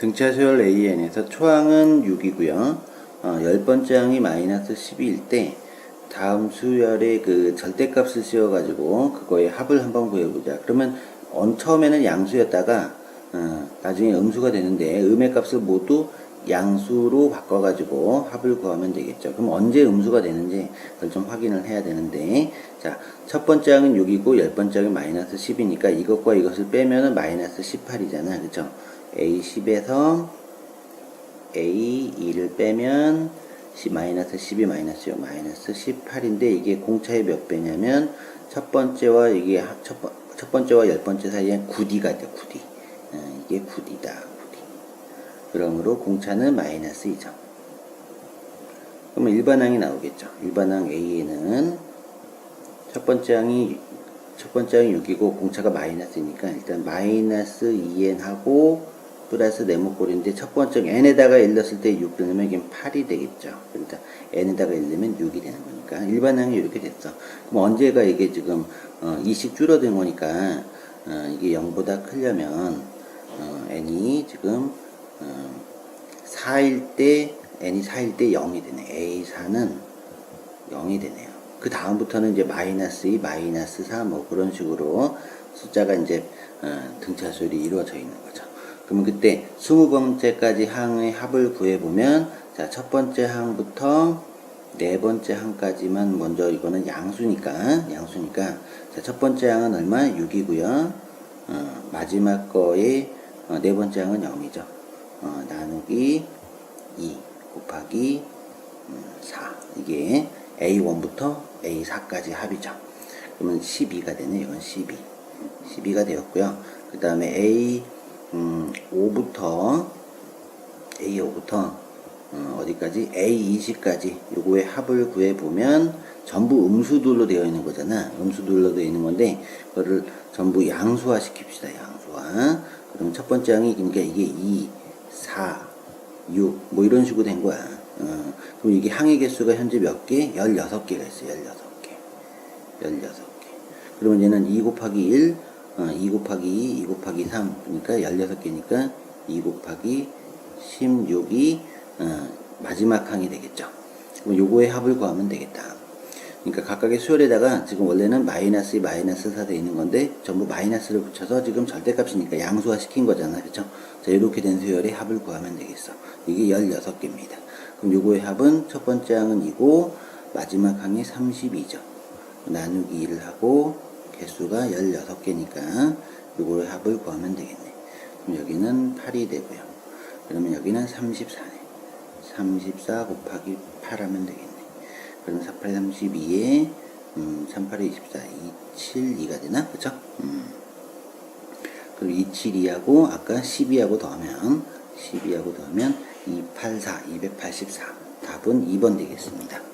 등차 수열 AN에서 초항은 6이고요. 어, 열 번째 항이 마이너스 12일 때 다음 수열의 그 절대값을 씌워가지고 그거의 합을 한번 구해보자. 그러면 언, 처음에는 양수였다가 어, 나중에 음수가 되는데 음의 값을 모두 양수로 바꿔가지고 합을 구하면 되겠죠. 그럼 언제 음수가 되는지 그걸 좀 확인을 해야 되는데 자, 첫 번째 항은 6이고 열 번째 항은 마이너스 10이니까 이것과 이것을 빼면은 마이너스 18이잖아. 그쵸? A10에서 A2를 빼면 10, 마이너스 12 마이너스 6 마이너스 18인데 이게 공차의 몇 배냐면 첫 번째와 이게 하- 첫, 번- 첫 번째와 열 번째 사이에 9D가 돼 9D 어, 이게 9D다 9D 그러므로 공차는 마이너스 2점 그러면 일반항이 나오겠죠. 일반항 A는 첫 번째 항이 첫 번째 항이 6이고 공차가 마이너스니까 일단 마이너스 2n하고 플러스 네모꼴인데 첫 번째 n에다가 1 넣었을 때6 넣으면 이게 8이 되겠죠. 그러니까 n에다가 1 넣으면 6이 되는 거니까 일반항이 이렇게 됐어. 그럼 언제가 이게 지금 어, 2씩 줄어든 거니까 어, 이게 0보다 크려면 어, n이 지금 어, 4일 때 n이 4일 때 0이 되네. A4는 0이 되네요. 그 다음부터는 이제 마이너스 2, 마이너스 4, 뭐 그런 식으로 숫자가 이제 어, 등차수열이 이루어져 있는 거죠. 그러면 그때 20번째까지 항의 합을 구해보면 자, 첫 번째 항부터 네 번째 항까지만 먼저 이거는 양수니까 양수니까 자, 첫 번째 항은 얼마? 6이고요. 어, 마지막 거의 어, 네 번째 항은 0이죠. 어, 나누기 2 곱하기 음, 4 이게 A1부터 A4까지 합이죠. 그러면 12가 되네. 이건 12. 12가 되었고요. 그 다음에 A 음, 5부터 A5부터 어, 디까지 A20까지 요거의 합을 구해 보면 전부 음수들로 되어 있는 거잖아. 음수들로 되어 있는 건데 그거를 전부 양수화 시킵시다. 양수화. 그럼 첫 번째 항이 그러니까 이게 2, 4, 6, 뭐 이런 식으로 된 거야. 어, 그럼 이게 항의 개수가 현재 몇 개? 16개가 있어요. 16개. 16개. 그러면 얘는 2 곱하기 1, 어, 2 곱하기 2, 2 곱하기 3. 그러니까 16개니까 2 곱하기 16이 어, 마지막 항이 되겠죠. 그럼 요거의 합을 구하면 되겠다. 그러니까 각각의 수열에다가 지금 원래는 마이너스 2, 마이너스 4돼 있는 건데 전부 마이너스를 붙여서 지금 절대값이니까 양수화 시킨 거잖아. 그쵸? 자, 이렇게 된 수열의 합을 구하면 되겠어. 이게 16개입니다. 그럼 요거의 합은 첫 번째 항은 2고 마지막 항이 32죠. 나누기 1을 하고 개수가 16개니까 요거의 합을 구하면 되겠네. 그럼 여기는 8이 되고요. 그러면 여기는 34네. 34 곱하기 8 하면 되겠네. 그럼 48, 32에, 음, 38에 24, 27, 2가 되나? 그쵸? 음. 그리고 272하고, 아까 12하고 더하면, 12하고 더하면, 284, 284. 답은 2번 되겠습니다.